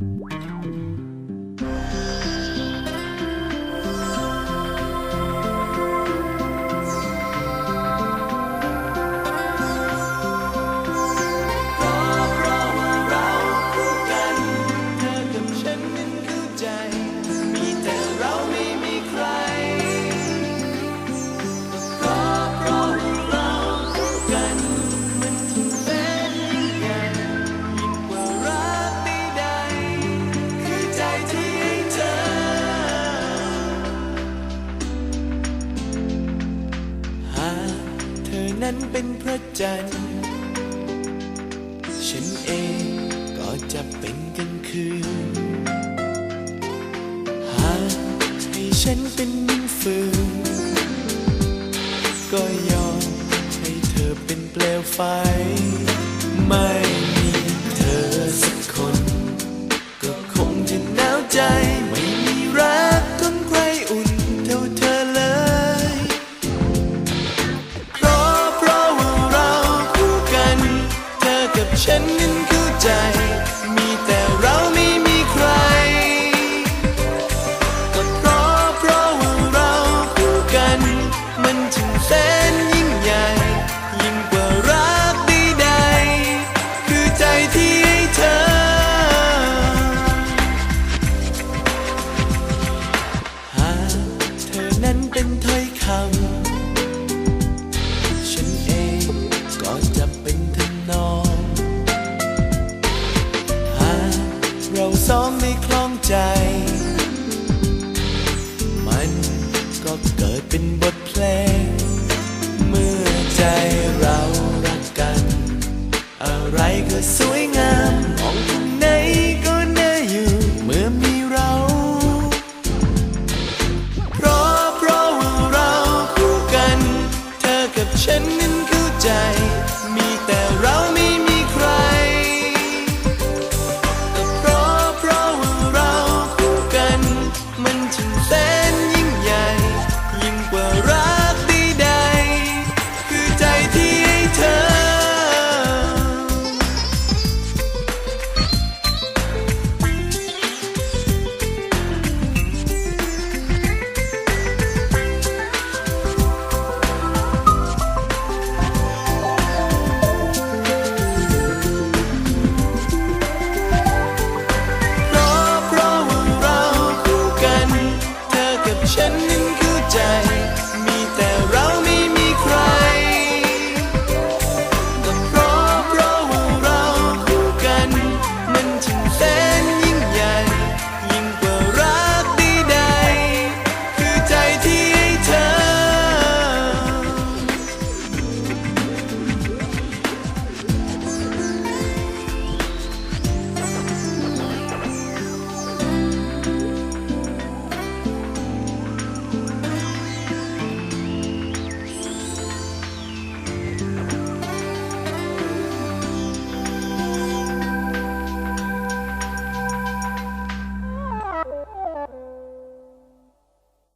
Wow. นั้นเป็นพระจันทร์ ฉันเองก็จะเป็นกลางคืน หากให้ฉันเป็นฟืน ก็ยอมให้เธอเป็นเปลวไฟ ไม่ เป็นถ้อยคำ ฉันเองก็จะเป็นทำนอง หากเราสองไม่คล้องใจ มันก็เกิดเป็นบท ฉันนั้นเข้าใจ มีแต่เรา ฉันนั้นเข้าใจ